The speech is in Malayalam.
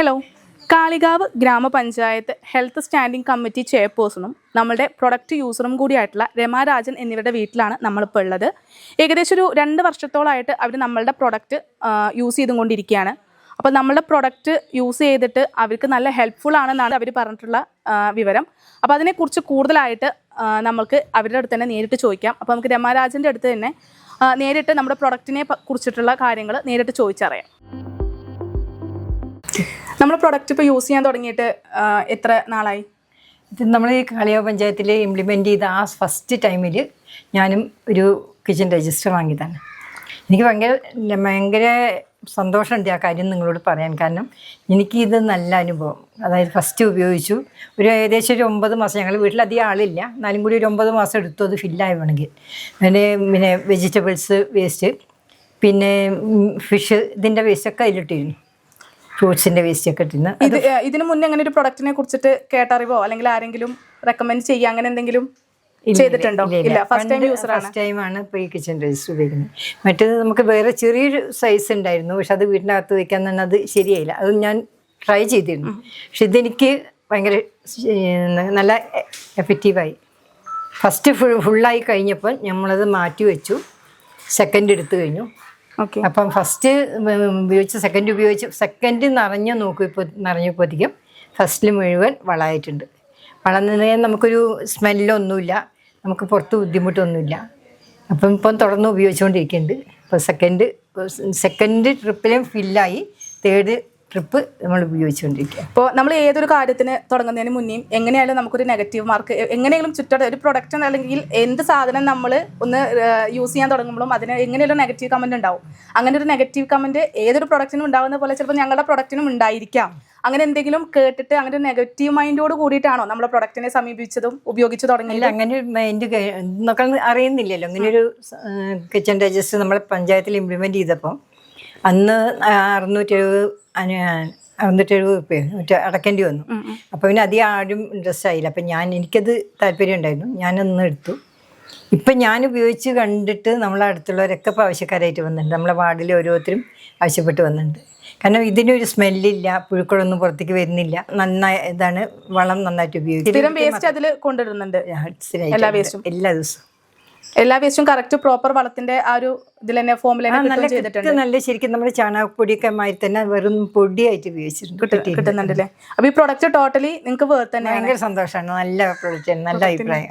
ഹലോ കാളികാവ് ഗ്രാമപഞ്ചായത്ത് ഹെൽത്ത് സ്റ്റാൻഡിംഗ് കമ്മിറ്റി ചെയർപേഴ്സണും നമ്മളുടെ പ്രൊഡക്റ്റ് യൂസറും കൂടിയായിട്ടുള്ള രമാരാജൻ എന്നിവരുടെ വീട്ടിലാണ് നമ്മളിപ്പോൾ ഉള്ളത്. ഏകദേശം ഒരു രണ്ട് വർഷത്തോളമായിട്ട് അവർ നമ്മളുടെ പ്രൊഡക്റ്റ് യൂസ് ചെയ്തുകൊണ്ടിരിക്കുകയാണ്. അപ്പോൾ നമ്മളുടെ പ്രൊഡക്റ്റ് യൂസ് ചെയ്തിട്ട് അവർക്ക് നല്ല ഹെൽപ്ഫുൾ ആണെന്നാണ് അവർ പറഞ്ഞിട്ടുള്ള വിവരം. അപ്പോൾ അതിനെക്കുറിച്ച് കൂടുതലായിട്ട് നമുക്ക് അവരുടെ അടുത്ത് തന്നെ നേരിട്ട് ചോദിക്കാം. അപ്പോൾ നമുക്ക് രമാരാജന്റെ അടുത്ത് തന്നെ നേരിട്ട് നമ്മുടെ പ്രൊഡക്റ്റിനെ കുറിച്ചിട്ടുള്ള കാര്യങ്ങൾ നേരിട്ട് ചോദിച്ചറിയാം. നമ്മൾ പ്രൊഡക്റ്റ് ഇപ്പോൾ യൂസ് ചെയ്യാൻ തുടങ്ങിയിട്ട് എത്ര നാളായി? ഇത് നമ്മൾ കാളിയാവ് പഞ്ചായത്തിൽ ഇംപ്ലിമെന്റ് ചെയ്ത ആ ഫസ്റ്റ് ടൈമിൽ ഞാനും ഒരു കിച്ചൺ രജിസ്റ്റർ വാങ്ങിയതാണ്. എനിക്ക് ഭയങ്കര ഭയങ്കര സന്തോഷമുണ്ട് ആ കാര്യം നിങ്ങളോട് പറയാൻ. കാരണം എനിക്കിത് നല്ല അനുഭവം. അതായത് ഫസ്റ്റ് ഉപയോഗിച്ചു. ഒരു ഏകദേശം ഒരു ഒമ്പത് മാസം ഞങ്ങൾ വീട്ടിലധികം ആളില്ല. എന്നാലും കൂടി ഒരു ഒമ്പത് മാസം എടുത്തു അത് ഫില്ലായി വേണമെങ്കിൽ പിന്നെ പിന്നെ വെജിറ്റബിൾസ് വേസ്റ്റ് പിന്നെ ഫിഷ് ഇതിന്റെ വേസ്റ്റൊക്കെ അതിലിട്ടിരുന്നു. ഫ്രൂട്ട്സിന്റെ വേസ്റ്റൊക്കെ ഇട്ടിരുന്നു ഇത് ഏ, ഇതിനു മുന്നേ അങ്ങനെ ഒരു പ്രൊഡക്റ്റിനെ കുറിച്ചിട്ട് കേട്ടറിവോ? അല്ലെങ്കിൽ ആരെങ്കിലും റെക്കമെൻഡ് ചെയ്യുക അങ്ങനെ എന്തെങ്കിലും ചെയ്തിട്ടുണ്ടോ? ഇല്ല ഫസ്റ്റ് ടൈം യൂസർ ആണ്. ഫസ്റ്റ് ടൈമാണ് ഇപ്പോൾ ഈ കിച്ചൺ രജിസ്റ്റർ ഉപയോഗിക്കുന്നത്. മറ്റേത് നമുക്ക് വേറെ ചെറിയൊരു സൈസ് ഉണ്ടായിരുന്നു പക്ഷെ അത് വീട്ടിനകത്ത് വെക്കാൻ തന്നെ അത് ശരിയായില്ല. അത് ഞാൻ ട്രൈ ചെയ്തിരുന്നു. പക്ഷെ ഇതെനിക്ക് ഭയങ്കര നല്ല എഫക്റ്റീവായി ഫസ്റ്റ് ഫുൾ ഫുള്ളായി കഴിഞ്ഞപ്പോൾ നമ്മളത് മാറ്റി വെച്ചു. സെക്കൻഡ് എടുത്തു കഴിഞ്ഞു. അപ്പം ഫസ്റ്റ് ഉപയോഗിച്ച് സെക്കൻഡ് ഉപയോഗിച്ച് സെക്കൻഡ് നിറഞ്ഞു നോക്കി ഇപ്പോൾ നിറഞ്ഞപ്പോഴത്തേക്കും ഫസ്റ്റിൽ മുഴുവൻ വളമായിട്ടുണ്ട്. വളം നിന്ന് നമുക്കൊരു സ്മെല്ലൊന്നുമില്ല നമുക്ക് പുറത്ത് ബുദ്ധിമുട്ടൊന്നുമില്ല. അപ്പം ഇപ്പം തുടർന്ന് ഉപയോഗിച്ചുകൊണ്ടിരിക്കുന്നുണ്ട് ഇപ്പോൾ സെക്കൻഡ് സെക്കൻഡ് ട്രിപ്പിലും ഫില്ലായി തേർഡ് ട്രിപ്പ് നമ്മൾ ഉപയോഗിച്ചുകൊണ്ടിരിക്കുക. ഇപ്പോൾ നമ്മൾ ഏതൊരു കാര്യത്തിന് തുടങ്ങുന്നതിന് മുന്നേയും എങ്ങനെയായാലും നമുക്കൊരു നെഗറ്റീവ് മാർക്ക് എങ്ങനെയെങ്കിലും ചുറ്റോടെ ഒരു പ്രൊഡക്റ്റ് അല്ലെങ്കിൽ എന്ത് സാധനം നമ്മൾ ഒന്ന് യൂസ് ചെയ്യാൻ തുടങ്ങുമ്പോഴും അതിന് എങ്ങനെയാലും നെഗറ്റീവ് കമന്റ് ഉണ്ടാവും. അങ്ങനെ ഒരു നെഗറ്റീവ് കമന്റ് ഏതൊരു പ്രൊഡക്റ്റിനും ഉണ്ടാകുന്ന പോലെ ചിലപ്പോൾ ഞങ്ങളുടെ പ്രൊഡക്റ്റിനും ഉണ്ടായിരിക്കാം. അങ്ങനെ എന്തെങ്കിലും കേട്ടിട്ട് അങ്ങനെ ഒരു നെഗറ്റീവ് മൈൻഡോട് കൂടിയിട്ടാണോ നമ്മളെ പ്രൊഡക്റ്റിനെ സമീപിച്ചതും ഉപയോഗിച്ചു തുടങ്ങിയില്ല അങ്ങനെ ഒരു മൈൻഡ് നമുക്ക് അറിയുന്നില്ലല്ലോ. അങ്ങനെ ഒരു കിച്ചൺ രജിസ്റ്റർ നമ്മളെ പഞ്ചായത്തിൽ ഇംപ്ലിമെന്റ് ചെയ്തപ്പോൾ അന്ന് അറുന്നൂറ്റി എഴുപത് അറുന്നൂറ്റി എഴുപത് റുപ്യ അടക്കേണ്ടി വന്നു. അപ്പോൾ പിന്നെ അധികം ആരും ഇൻട്രസ്റ്റ് ആയില്ല. അപ്പം ഞാൻ എനിക്കത് താല്പര്യം ഉണ്ടായിരുന്നു. ഞാനൊന്ന് എടുത്തു. ഇപ്പം ഞാൻ ഉപയോഗിച്ച് കണ്ടിട്ട് നമ്മളെ അടുത്തുള്ളവരൊക്കെ ഇപ്പോൾ ആവശ്യക്കാരായിട്ട് വന്നിട്ടുണ്ട്. നമ്മളെ വാർഡിൽ ഓരോരുത്തരും ആവശ്യപ്പെട്ട് വന്നിട്ടുണ്ട്. കാരണം ഇതിനൊരു സ്മെല്ലില്ല പുഴുക്കളൊന്നും പുറത്തേക്ക് വരുന്നില്ല. നന്നായി ഇതാണ് വളം നന്നായിട്ട് ഉപയോഗിക്കും? എല്ലാ ദിവസവും. എല്ലാ വേസ്റ്റും കറക്റ്റ് പ്രോപ്പർ വളത്തിന്റെ ആ ഒരു ഇതിൽ തന്നെ ഫോമിൽ തന്നെ നല്ല ചെയ്തിട്ടുണ്ട്. ശരിക്കും നമ്മുടെ ചാണകപ്പൊടിയൊക്കെ മാതിരി തന്നെ വെറും പൊടിയായിട്ട് ഉപയോഗിച്ചിട്ടുണ്ട്. കിട്ടുന്നുണ്ടല്ലേ? അപ്പൊ ഈ പ്രൊഡക്റ്റ് ടോട്ടലി നിങ്ങൾക്ക് വേർത്ത് തന്നെ ഭയങ്കര സന്തോഷമാണ്. നല്ല പ്രൊഡക്റ്റ് നല്ല അഭിപ്രായം.